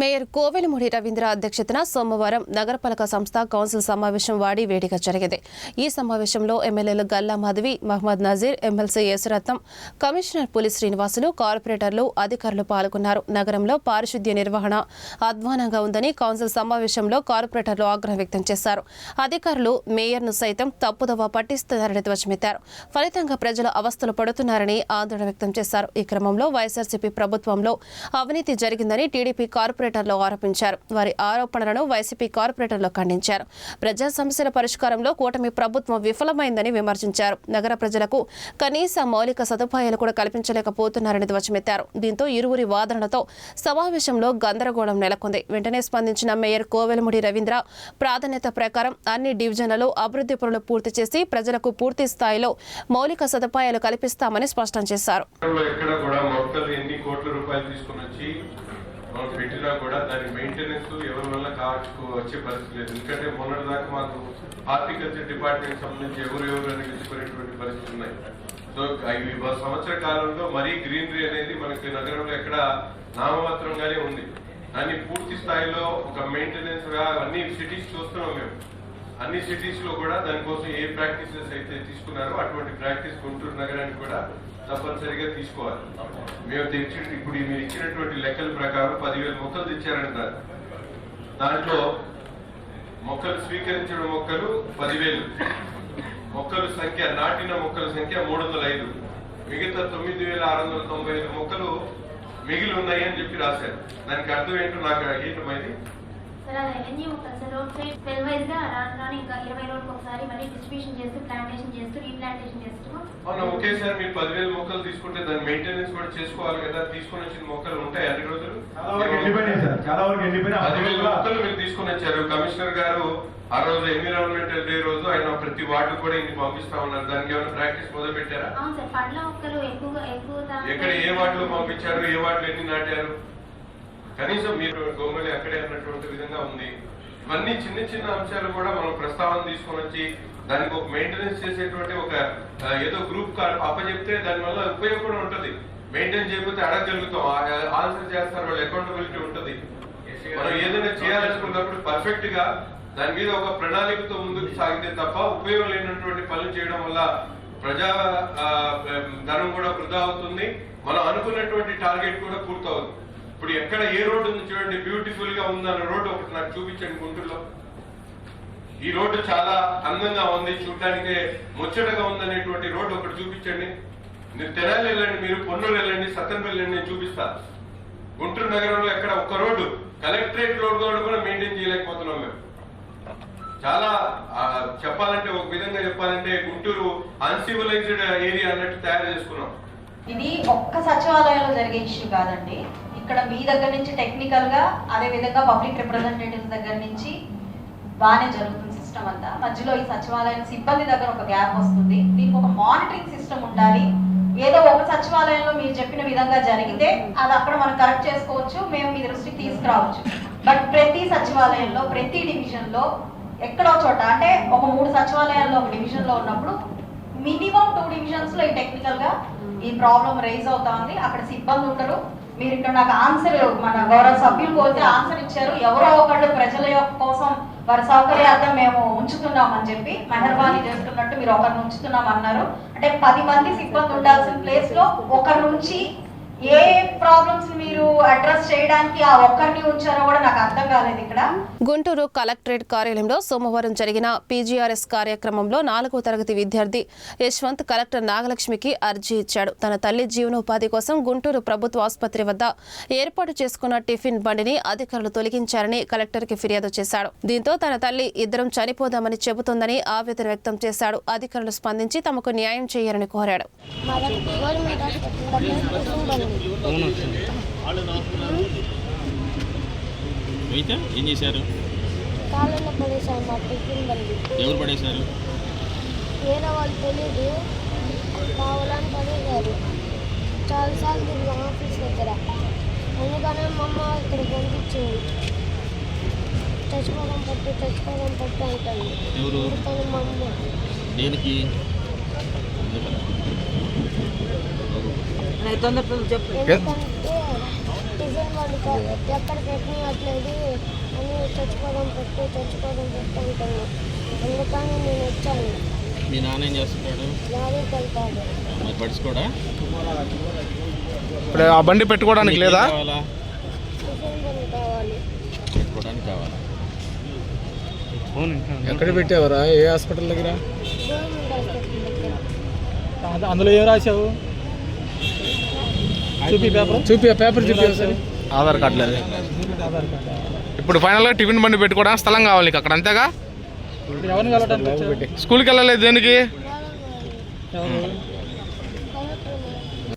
Mayor Kovelamudi Ravindra అధ్యక్షతన సోమవారం నగరపాలక సంస్థ కౌన్సిల్ సమావేశం వాడి వేడిగా జరిగింది. ఈ సమావేశంలో ఎమ్మెల్యేలు గల్లా మాధవి మహమ్మద్ నజీర్ ఎమ్మెల్సీ యేసురత్నం కమిషనర్ పులి శ్రీనివాసులు కార్పొరేటర్లు అధికారులు పాల్గొన్నారు. నగరంలో పారిశుద్ధ్య నిర్వహణ అధ్వానంగా ఉందని కౌన్సిల్ సమావేశంలో కార్పొరేటర్లు ఆగ్రహం వ్యక్తం చేశారు. అధికారులు మేయర్ను సైతం తప్పుదవ పట్టిస్తున్నారని ధ్వజమెత్తారు. ఫలితంగా ప్రజలు అవస్థలు పడుతున్నారని ఆందోళన వ్యక్తం చేశారు. ఈ క్రమంలో వైఎస్ఆర్సీపీ ప్రభుత్వంలో అవినీతి జరిగిందని టీడీపీ కార్పొరేటర్లు ఆరోపించారు. వారి ఆరోపణలను వైసీపీ కార్పొరేటర్లు ఖండించారు. ప్రజా సమస్యల పరిష్కారంలో కూటమి ప్రభుత్వం విఫలమైందని విమర్శించారు. నగర ప్రజలకు కనీస మౌలిక సదుపాయాలు కూడా కల్పించలేకపోతున్నారని ధ్వజమెత్తారు. దీంతో ఇరువురి వాదనలతో సమావేశంలో గందరగోళం నెలకొంది. వెంటనే స్పందించిన మేయర్ కోవెలముడి రవీంద్ర ప్రాధాన్యత ప్రకారం అన్ని డివిజన్లలో అభివృద్ధి పనులు పూర్తి చేసి ప్రజలకు పూర్తి స్థాయిలో మౌలిక సదుపాయాలు కల్పిస్తామని స్పష్టం చేశారు. మనం పెట్టినా కూడా దాని మెయింటెనెన్స్ ఎవరి వల్ల కావచ్చు వచ్చే పరిస్థితి లేదు. ఎందుకంటే మొన్నటి దాకా మాకు హార్టికల్చర్ డిపార్ట్మెంట్ సంబంధించి ఎవరు ఎవరు అని పిలుచుకునేటువంటి పరిస్థితులు ఉన్నాయి. సో ఈ సంవత్సర కాలంలో మరీ గ్రీనరీ అనేది మనకి నగరంలో ఎక్కడ నామమాత్రంగానే ఉంది. దాన్ని పూర్తి స్థాయిలో ఒక మెయింటెనెన్స్గా అన్ని సిటీస్ చూస్తున్నాం మేము. అన్ని సిటీస్లో కూడా దానికోసం ఏ ప్రాక్టీసెస్ అయితే తీసుకున్నారో అటువంటి ప్రాక్టీస్ గుంటూరు నగరానికి కూడా తప్పనిసరిగా తీసుకోవాలి. మేము తెచ్చి ఇప్పుడు మీరు ఇచ్చినటువంటి లెక్కల ప్రకారం పదివేల మొక్కలు తెచ్చారంటారు దాంట్లో మొక్కలు స్వీకరించిన మొక్కలు పదివేలు. మొక్కల సంఖ్య నాటిన మొక్కల సంఖ్య మూడు వందల ఐదు మిగతా తొమ్మిది వేల ఆరు వందల తొంభై ఐదు మొక్కలు మిగిలి ఉన్నాయి అని చెప్పి రాశారు. దానికి అర్థం ఏంటో నాకు ఏంటమైంది సార్ అది అవన్నీ ఉంటుంది సార్. రోడ్ సైడ్ ట్వెల్వ్ వైజ్గా రాను రాను ఇంకా ఇరవై రోజులకు ఒకసారి మళ్ళీ డిస్ట్రిబ్యూషన్ చేస్తూ ప్లాంటేషన్ చేస్తూ రీప్లాంటేషన్ చేస్తూ. అవును ఒకేసారి మీరు పదివేల మొక్కలు తీసుకుంటే దాని మెయింటెనెన్స్ కూడా చేసుకోవాలి కదా. తీసుకొని వచ్చిన మొక్కలు ఉంటాయి అన్ని రోజులు? చాలా వరకు ఎండిపోయినాయి సార్. చాలా వరకు ఎండిపోయినాయి. పదివేల మొక్కలు మీరు తీసుకొని వచ్చారు. కమిషనర్ గారు ఆ రోజు ఎన్విరాన్మెంటల్ డే రోజు ఆయన ప్రతి వార్డు కూడా ఇన్ని పంపిస్తా ఉన్నారు. దానికి ఏమైనా ప్రాక్టీస్ మొదలు పెట్టారా అవును సార్ పండ్ల మొక్కలు ఎక్కువగా ఎక్కువ దా- ఎక్కడ ఏ వార్డులో పంపించారు? ఏ వార్డులో ఎన్ని నాటారు? కనీసం మీరు గోమలి అక్కడే అన్నటువంటి విధంగా ఉంది. ఇవన్నీ చిన్న చిన్న అంశాలు కూడా మనం ప్రస్తావన తీసుకొని వచ్చి దానికి ఒక మెయింటెనెన్స్ చేసేటువంటి ఒక ఏదో గ్రూప్ అప్పచెప్తే దాని వల్ల ఉపయోగం కూడా ఉంటుంది. మెయింటైన్ చేయకపోతే అడగగలుగుతాం ఆన్సర్ చేస్తారు వాళ్ళ అకౌంటబిలిటీ ఉంటుంది. మనం ఏదైనా చేయాలనుకున్నప్పుడు పర్ఫెక్ట్గా దాని మీద ఒక ప్రణాళికతో ముందుకు సాగితే తప్ప ఉపయోగం లేనటువంటి పనులు చేయడం వల్ల ప్రజా ధనం కూడా వృధా అవుతుంది. మనం అనుకున్నటువంటి టార్గెట్ కూడా పూర్తవుతుంది. ఇప్పుడు ఎక్కడ ఏ రోడ్డు ఉంది చూడండి బ్యూటిఫుల్గా ఉందన్న రోడ్డు ఒకటి నాకు చూపించండి గుంటూరులో. ఈ రోడ్డు చాలా అందంగా ఉంది చూడడానికి ముచ్చటగా ఉందనేటువంటి రోడ్డు ఒకటి చూపించండి. మీరు తెనాలి వెళ్ళండి మీరు పొన్నూరు వెళ్ళండి సత్తెనపల్లి వెళ్ళండి నేను చూపిస్తా. గుంటూరు నగరంలో ఎక్కడ ఒక్క రోడ్డు కలెక్టరేట్ రోడ్ కూడా మెయింటైన్ చేయలేకపోతున్నాం మేము. చాలా చెప్పాలంటే ఒక విధంగా చెప్పాలంటే గుంటూరు అన్సివిలైజ్డ్ ఏరియా అన్నట్టు తయారు చేసుకున్నాం. ఇది ఒక్క సచివాలయంలో జరిగే ఇష్యూ కాదండి. ఇక్కడ మీ దగ్గర నుంచి టెక్నికల్గా అదే విధంగా పబ్లిక్ రిప్రజెంటేటివ్స్ దగ్గర నుంచి బాగానే జరుగుతుంది సిస్టమ్ అంతా. మధ్యలో ఈ సచివాలయం సిబ్బంది దగ్గర ఒక గ్యాప్ వస్తుంది. దీనికి ఒక మానిటరింగ్ సిస్టమ్ ఉండాలి. ఏదో ఒక సచివాలయంలో మీరు చెప్పిన విధంగా జరిగితే అది అక్కడ మనం కరెక్ట్ చేసుకోవచ్చు మేము మీ దృష్టికి తీసుకురావచ్చు. బట్ ప్రతి సచివాలయంలో ప్రతి డివిజన్లో ఎక్కడో చోట అంటే ఒక మూడు సచివాలయాల్లో ఒక డివిజన్లో ఉన్నప్పుడు మినిమం టూ డివిజన్స్లో ఈ టెక్నికల్గా ఈ ప్రాబ్లం రైజ్ అవుతా ఉంది అక్కడ సిబ్బంది ఉండరు. మీరు ఇక్కడ నాకు ఆన్సర్ మన గౌరవ సభ్యులు పోతే ఆన్సర్ ఇచ్చారు. ఎవరో ఒకళ్ళు ప్రజల యొక్క కోసం వారి సౌకర్యార్థం మేము ఉంచుతున్నామని చెప్పి మెహర్బానీ చేస్తున్నట్టు మీరు ఒకరిని ఉంచుతున్నాం అన్నారు అంటే పది మంది సిబ్బంది ఉండాల్సిన ప్లేస్లో ఒకరి నుంచి ఏ ప్రాబ్లమ్స్ మీరు అడ్రస్ చేయడానికి ఆ ఒక్కరిని ఉంచారో కూడా నాకు అర్థం కాలేదు ఇక్కడ. గుంటూరు కలెక్టరేట్ కార్యాలయంలో సోమవారం జరిగిన పీజీఆర్ఎస్ కార్యక్రమంలో నాలుగో తరగతి విద్యార్థి యశ్వంత్ కలెక్టర్ నాగలక్ష్మికి అర్జీ ఇచ్చాడు. తన తల్లి జీవనోపాధి కోసం గుంటూరు ప్రభుత్వ ఆసుపత్రి వద్ద ఏర్పాటు చేసుకున్న టిఫిన్ బండిని అధికారులు తొలగించారని కలెక్టర్కి ఫిర్యాదు చేశాడు. దీంతో తన తల్లి ఇద్దరం చనిపోదామని చెబుతోందని ఆవేదన వ్యక్తం చేశాడు. అధికారులు స్పందించి తమకు న్యాయం చేయాలని కోరాడు. అయితే ఏం చేశారు? ఎవరు పడేశారు? వేరే వాళ్ళు తెలియదు కావాలని పడేశారు. చాలాసార్లు తిరిగాం ఆఫీస్ దగ్గర. అందుకనే మా అమ్మ ఇక్కడ పంపించింది. చచ్చిపోదాం పట్టు చచ్చిపోదాం పట్టు అంటుంది. అందుకని మా అమ్మ. దేనికి? వండుకో ఎక్కడ పెట్టినట్లేదు అని చచ్చిపోవడం పెట్టు చచ్చిపోవడం పెట్టు అంటాను అందుకని నేను వచ్చాను. మీ నాన్న ఏం చేస్తున్నాడు లారీకి వెళ్తాడు. మరి పడుచుకోడా? ఇప్పుడు ఆ బండి పెట్టుకోవడానికి లేదా? కావాలా? టిఫిన్ బండి కావాలి. పెట్టుకోవడానికి కావాలా? ఎక్కడ పెట్టావరా? ఏ హాస్పిటల్ దగ్గర? గవర్నమెంట్ హాస్పిటల్ దగ్గర. అందులో ఏం రాశావు? చూపి పేపర్? చూపి ఆ పేపర్ చూపి ఒకసారి. ఆధార్ కార్డు. లేదు ఇప్పుడు ఫైనల్గా టిఫిన్ బండి పెట్టుకోవడానికి స్థలం కావాలి నీకు అక్కడ అంతేగా? స్కూల్కి వెళ్ళలేదు దేనికి?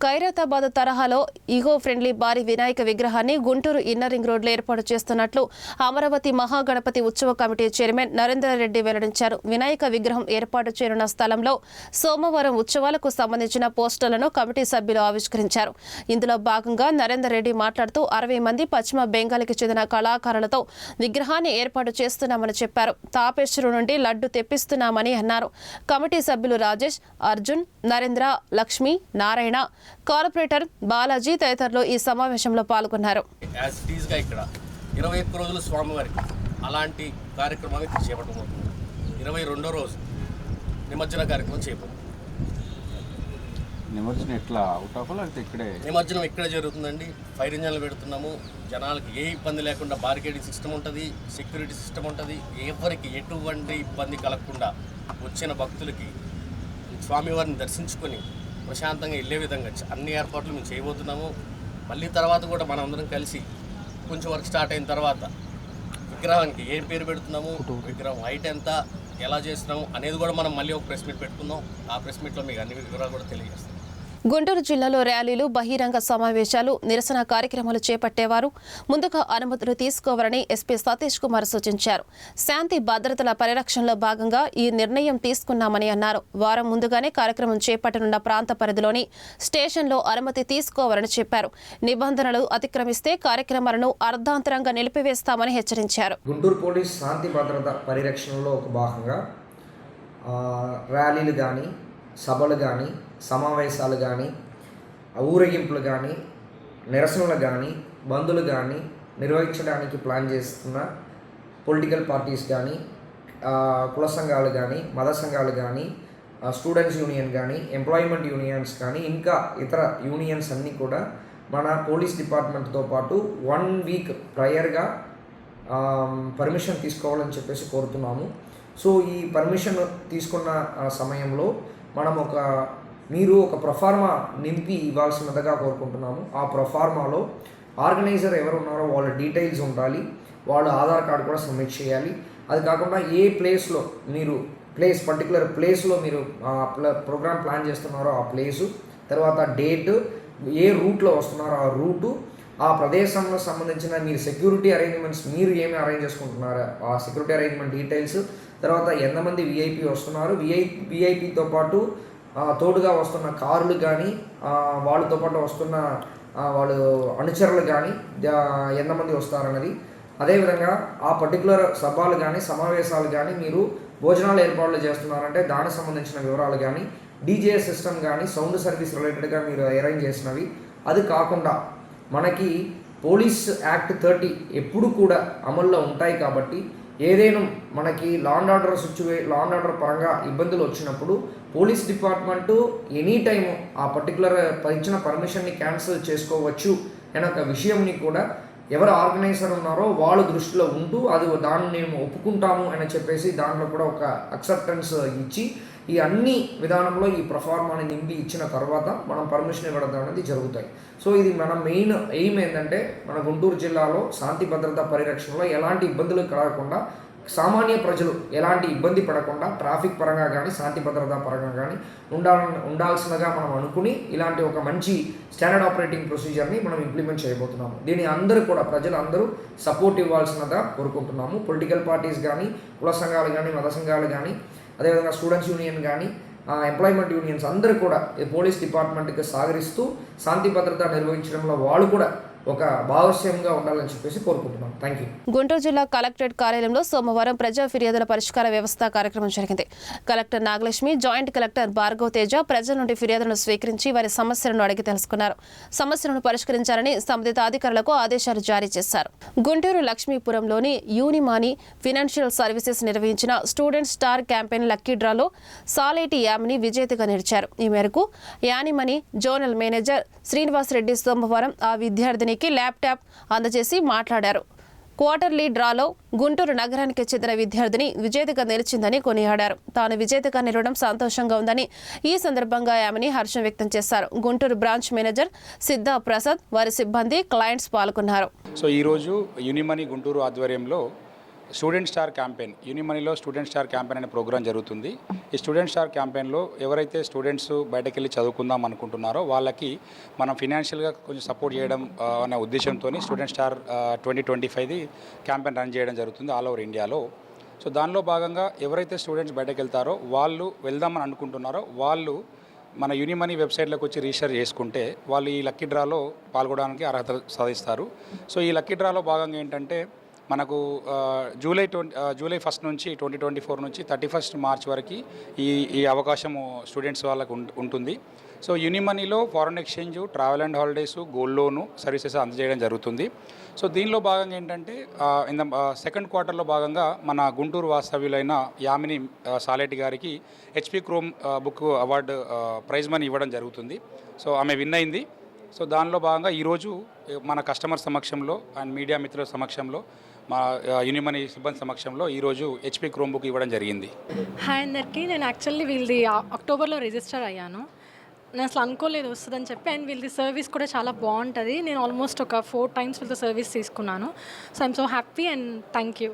ఖైరతాబాద్ తరహాలో ఈగో ఫ్రెండ్లీ భారీ వినాయక విగ్రహాన్ని గుంటూరు ఇన్నర్ రింగ్ రోడ్లో ఏర్పాటు చేస్తున్నట్లు అమరావతి మహాగణపతి ఉత్సవ కమిటీ చైర్మన్ నరేందర్ రెడ్డి వెల్లడించారు. వినాయక విగ్రహం ఏర్పాటు చేయనున్న స్థలంలో సోమవారం ఉత్సవాలకు సంబంధించిన పోస్టర్లను కమిటీ సభ్యులు ఆవిష్కరించారు. ఇందులో భాగంగా నరేందర్ రెడ్డి మాట్లాడుతూ అరవై మంది పశ్చిమ బెంగాల్కి చెందిన కళాకారులతో విగ్రహాన్ని ఏర్పాటు చేస్తున్నామని చెప్పారు. తాపేశ్వరు నుండి లడ్డు తెప్పిస్తున్నామని అన్నారు. కమిటీ సభ్యులు రాజేష్ అర్జున్ నరేంద్ర లక్ష్మి నారాయణ కార్పొరేటర్ బాలాజీ తదితరులు ఈ సమావేశంలో పాల్గొన్నారు. యాజ్ ఇట్ ఈస్గా ఇక్కడ ఇరవై ఒక్క రోజులు స్వామివారికి అలాంటి కార్యక్రమాన్ని చేపట్టబోతుంది ఇరవై రెండో రోజు నిమజ్జన కార్యక్రమం చేపట్టు. నిమజ్జనం ఎట్లా? అవుట్ ఆఫ్ లేకపోతే ఇక్కడే? నిమజ్జనం ఇక్కడే జరుగుతుందండి. ఫైర్ ఇంజన్లు పెడుతున్నాము. జనాలకి ఏ ఇబ్బంది లేకుండా బారికేడింగ్ సిస్టమ్ ఉంటుంది సెక్యూరిటీ సిస్టమ్ ఉంటుంది. ఎవరికి ఎటువంటి ఇబ్బంది కలగకుండా వచ్చిన భక్తులకి స్వామివారిని దర్శించుకొని ప్రశాంతంగా వెళ్ళే విధంగా అన్ని ఏర్పాట్లు మేము చేయబోతున్నాము. మళ్ళీ తర్వాత కూడా మనందరం కలిసి కొంచెం వర్క్ స్టార్ట్ అయిన తర్వాత విగ్రహానికి ఏం పేరు పెడుతున్నాము విగ్రహం హైట్ ఎంత ఎలా చేస్తున్నాము అనేది కూడా మనం మళ్ళీ ఒక ప్రెస్ మీట్ పెట్టుకుందాం. ఆ ప్రెస్ మీట్లో మీకు అన్ని వివరాలు కూడా తెలియజేస్తాం. గుంటూరు జిల్లాలో ర్యాలీలు బహిరంగ సమావేశాలు నిరసన కార్యక్రమాలు చేపట్టేవారు. ముందుగా అనుమతులు తీసుకోవాలని ఎస్పీ సతీష్ కుమార్ సూచించారు. శాంతి భద్రతల పరిరక్షణలో భాగంగా ఈ నిర్ణయం తీసుకున్నామని అన్నారు. వారం ముందుగానే కార్యక్రమం చేపట్టనున్న ప్రాంత పరిధిలోని స్టేషన్లో అనుమతి తీసుకోవాలని చెప్పారు. నిబంధనలు అతిక్రమిస్తే కార్యక్రమాలను అర్ధాంతరంగా నిలిపివేస్తామని హెచ్చరించారు. గుంటూరు పోలీస్ శాంతి భద్రత పరిరక్షణలో ఒక భాగంగా ర్యాలీలు కానీ సభలు కానీ సమావేశాలు కానీ ఊరేగింపులు కానీ నిరసనలు కానీ బంధులు కానీ నిర్వహించడానికి ప్లాన్ చేస్తున్న పొలిటికల్ పార్టీస్ కానీ కుల సంఘాలు కానీ మత సంఘాలు కానీ స్టూడెంట్స్ యూనియన్ కానీ ఎంప్లాయ్మెంట్ యూనియన్స్ కానీ ఇంకా ఇతర యూనియన్స్ అన్నీ కూడా మన పోలీస్ డిపార్ట్మెంట్తో పాటు వన్ వీక్ ప్రయర్గా పర్మిషన్ తీసుకోవాలని చెప్పేసి కోరుతున్నాము. సో ఈ పర్మిషన్ తీసుకున్న సమయంలో మనం ఒక మీరు ఒక ప్రొఫార్మా నింపి ఇవ్వాల్సినదిగా కోరుకుంటున్నాము. ఆ ప్రొఫార్మాలో ఆర్గనైజర్ ఎవరు ఉన్నారో వాళ్ళ డీటెయిల్స్ ఉండాలి. వాళ్ళ ఆధార్ కార్డు కూడా సబ్మిట్ చేయాలి. అది కాకుండా ఏ ప్లేస్లో మీరు ప్లేస్ పర్టికులర్ ప్లేస్లో మీరు ప్రోగ్రామ్ ప్లాన్ చేస్తున్నారో ఆ ప్లేసు తర్వాత డేట్ ఏ రూట్లో వస్తున్నారో ఆ రూటు ఆ ప్రదేశంలో సంబంధించిన మీరు సెక్యూరిటీ అరేంజ్మెంట్స్ మీరు ఏమి అరేంజ్ చేసుకుంటున్నారా? ఆ సెక్యూరిటీ అరేంజ్మెంట్ డీటెయిల్స్ తర్వాత ఎంతమంది విఐపి వస్తున్నారు? విఐ విఐపితో పాటు తోడుగా వస్తున్న కార్లు కానీ వాళ్ళతో పాటు వస్తున్న వాళ్ళు అనుచరులు కానీ ఎంతమంది వస్తారన్నది. అదేవిధంగా ఆ పర్టికులర్ సభలు కానీ సమావేశాలు కానీ మీరు భోజనాలు ఏర్పాట్లు చేస్తున్నారంటే దానికి సంబంధించిన వివరాలు కానీ డీజే సిస్టమ్ కానీ సౌండ్ సర్వీస్ రిలేటెడ్గా మీరు అరేంజ్ చేసినవి. అది కాకుండా మనకి పోలీస్ యాక్ట్ థర్టీ ఎప్పుడు కూడా అమల్లో ఉంటాయి కాబట్టి ఏదైనా మనకి లా అండ్ ఆర్డర్ సిచ్యువే లా అండ్ ఆర్డర్ పరంగా ఇబ్బందులు వచ్చినప్పుడు పోలీస్ డిపార్ట్మెంటు ఎనీ టైము ఆ పర్టికులర్ ఇచ్చిన పర్మిషన్ని క్యాన్సిల్ చేసుకోవచ్చు అనే ఒక విషయంని కూడా ఎవరు ఆర్గనైజర్ ఉన్నారో వాళ్ళు దృష్టిలో ఉంటూ అది దాన్ని మేము ఒప్పుకుంటాము అని చెప్పేసి దాంట్లో కూడా ఒక అక్సెప్టెన్స్ ఇచ్చి ఈ అన్ని విధానంలో ఈ ప్రఫార్మాని నింపి ఇచ్చిన తర్వాత మనం పర్మిషన్ ఇవ్వడం అనేది జరుగుతాయి. సో ఇది మన మెయిన్ ఎయిమ్ ఏంటంటే మన గుంటూరు జిల్లాలో శాంతి భద్రత పరిరక్షణలో ఎలాంటి ఇబ్బందులు కలగకుండా సామాన్య ప్రజలు ఎలాంటి ఇబ్బంది పడకుండా ట్రాఫిక్ పరంగా కానీ శాంతి భద్రత పరంగా కానీ ఉండాల ఉండాల్సినగా మనం అనుకుని ఇలాంటి ఒక మంచి స్టాండర్డ్ ఆపరేటింగ్ ప్రొసీజర్ని మనం ఇంప్లిమెంట్ చేయబోతున్నాము. దీని అందరూ కూడా ప్రజలందరూ సపోర్ట్ ఇవ్వాల్సినగా కోరుకుంటున్నాము. పొలిటికల్ పార్టీస్ కానీ కుల సంఘాలు కానీ మత సంఘాలు కానీ అదేవిధంగా స్టూడెంట్స్ యూనియన్ కానీ ఎంప్లాయ్మెంట్ యూనియన్స్ అందరూ కూడా పోలీస్ డిపార్ట్మెంట్కి సహకరిస్తూ శాంతి భద్రత నిర్వహించడంలో వాళ్ళు కూడా ఒక భాగస్వామ్యంగా ఉండాలని చెప్పేసి కోరుకుంటున్నాం. థ్యాంక్ యూ గుంటూరు జిల్లా కలెక్టరేట్ కార్యాలయంలో సోమవారం ప్రజా ఫిర్యాదుల పరిష్కార వ్యవస్థ కార్యక్రమం జరిగింది. Collector Nagalakshmi joint collector Bhargav Teja ప్రజల నుండి ఫిర్యాదులను స్వీకరించి వారి సమస్యలను అడిగి తెలుసుకున్నారు. సమస్యలను పరిష్కరించాలని సంబంధిత అధికారులకు ఆదేశాలు జారీ చేశారు. గుంటూరు లక్ష్మీపురంలోని యూనిమాని ఫినాన్షియల్ సర్వీసెస్ నిర్వహించిన స్టూడెంట్ స్టార్ క్యాంపెయిన్ లక్కీ డ్రాలో సాలేటి యామిని విజేతగా నిలిచారు. ఈ మేరకు Unimoni zonal manager Srinivas Reddy సోమవారం ఆ విద్యార్థిని కంపెనీకి ల్యాప్టాప్ అందజేసి మాట్లాడారు. క్వార్టర్లీ డ్రాలో గుంటూరు నగరానికి చెందిన విద్యార్థిని విజేతగా నిలిచిందని కొనియాడారు. తాను విజేతగా నిలవడం సంతోషంగా ఉందని ఈ సందర్భంగా ఆమెని హర్షం వ్యక్తం చేశారు. గుంటూరు బ్రాంచ్ మేనేజర్ సిద్ధా ప్రసాద్ వారి సిబ్బంది క్లయింట్స్ పాల్గొన్నారు. సో ఈరోజు యూనిమనీ గుంటూరు ఆధ్వర్యంలో స్టూడెంట్ స్టార్ క్యాంపెయిన్ యూనిమనీలో స్టూడెంట్ స్టార్ క్యాంపెయిన్ అనే ప్రోగ్రాం జరుగుతుంది. ఈ స్టూడెంట్ స్టార్ క్యాంపెయిన్లో ఎవరైతే స్టూడెంట్స్ బయటకు వెళ్ళి చదువుకుందాం అనుకుంటున్నారో వాళ్ళకి మనం ఫినాన్షియల్గా కొంచెం సపోర్ట్ చేయడం అనే ఉద్దేశంతో స్టూడెంట్ స్టార్ ట్వంటీ ట్వంటీ ఫైవ్ది క్యాంపెయిన్ రన్ చేయడం జరుగుతుంది ఆల్ ఓవర్ ఇండియాలో. సో దానిలో భాగంగా ఎవరైతే స్టూడెంట్స్ బయటకు వెళ్తారో వాళ్ళు వెళ్దామని అనుకుంటున్నారో వాళ్ళు మన యూనిమనీ వెబ్సైట్లోకి వచ్చి రిజిస్టర్ చేసుకుంటే వాళ్ళు ఈ లక్కీ డ్రాలో పాల్గొనడానికి అర్హత సాధిస్తారు. సో ఈ లక్కీ డ్రాలో భాగంగా ఏంటంటే మనకు జూలై ట్వంటీ జూలై ఫస్ట్ నుంచి ట్వంటీ ట్వంటీ ఫోర్ నుంచి థర్టీ ఫస్ట్ మార్చ్ వరకు ఈ ఈ అవకాశము స్టూడెంట్స్ వాళ్ళకు ఉంటుంది. So యూనిమనీలో foreign exchange travel and holidays gold loan services అందజేయడం జరుగుతుంది. సో దీనిలో భాగంగా ఏంటంటే ఇన్ ద సెకండ్ క్వార్టర్లో భాగంగా మన గుంటూరు వాస్తవ్యులైన యామిని సాలెట్ గారికి HP Chromebook award prize money ఇవ్వడం జరుగుతుంది. సో ఆమె విన్ అయింది. సో దానిలో భాగంగా ఈరోజు మన కస్టమర్ సమక్షంలో అండ్ మీడియా మిత్రుల సమక్షంలో మా యూనిమనీ సిబ్బంది సమక్షంలో ఈరోజు హెచ్పి క్రోమ్ బుక్ ఇవ్వడం జరిగింది. హాయ్ అందరికీ. నేను యాక్చువల్లీ వీళ్ళది అక్టోబర్లో రిజిస్టర్ అయ్యాను. నేను అసలు అనుకోలేదు వస్తుందని చెప్పి అండ్ వీళ్ళది సర్వీస్ కూడా చాలా బాగుంటుంది. నేను ఆల్మోస్ట్ ఒక ఫోర్ టైమ్స్ వీళ్ళతో సర్వీస్ తీసుకున్నాను. So I'm so happy and thank you.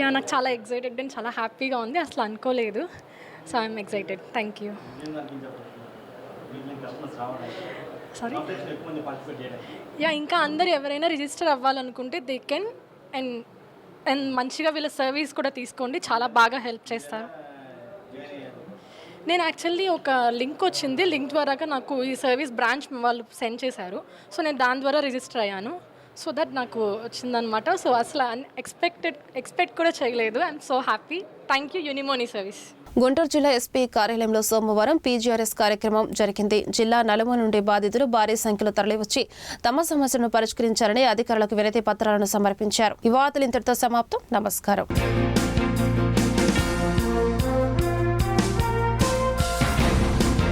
Yeah నాకు చాలా ఎక్సైటెడ్ అండ్ చాలా హ్యాపీగా ఉంది. అసలు అనుకోలేదు. So I'm excited. Thank you. Sorry yeah ఇంకా అందరు ఎవరైనా రిజిస్టర్ అవ్వాలనుకుంటే దే కెన్ అండ్ అండ్ మంచిగా వీళ్ళ సర్వీస్ కూడా తీసుకోండి. చాలా బాగా హెల్ప్ చేస్తారు. నేను యాక్చువల్లీ ఒక లింక్ వచ్చింది. లింక్ ద్వారాగా నాకు ఈ సర్వీస్ బ్రాంచ్ వాళ్ళు సెండ్ చేశారు. సో నేను దాని ద్వారా రిజిస్టర్ అయ్యాను. సో దట్ నాకు వచ్చిందనమాట సో అసలు ఎక్స్పెక్టెడ్ ఎక్స్పెక్ట్ కూడా చేయలేదు. I'm so happy thank you Unimoni service Guntur జిల్లా ఎస్పీ కార్యాలయంలో సోమవారం పీజీఆర్ఎస్ కార్యక్రమం జరిగింది. జిల్లా నలుమూల నుండి బాధితులు భారీ సంఖ్యలో తరలివచ్చి తమ సమస్యలను పరిష్కరించాలని అధికారులకు వినతి పత్రాలను సమర్పించారు. ఈ ఇంతటితో సమాప్తం. నమస్కారం.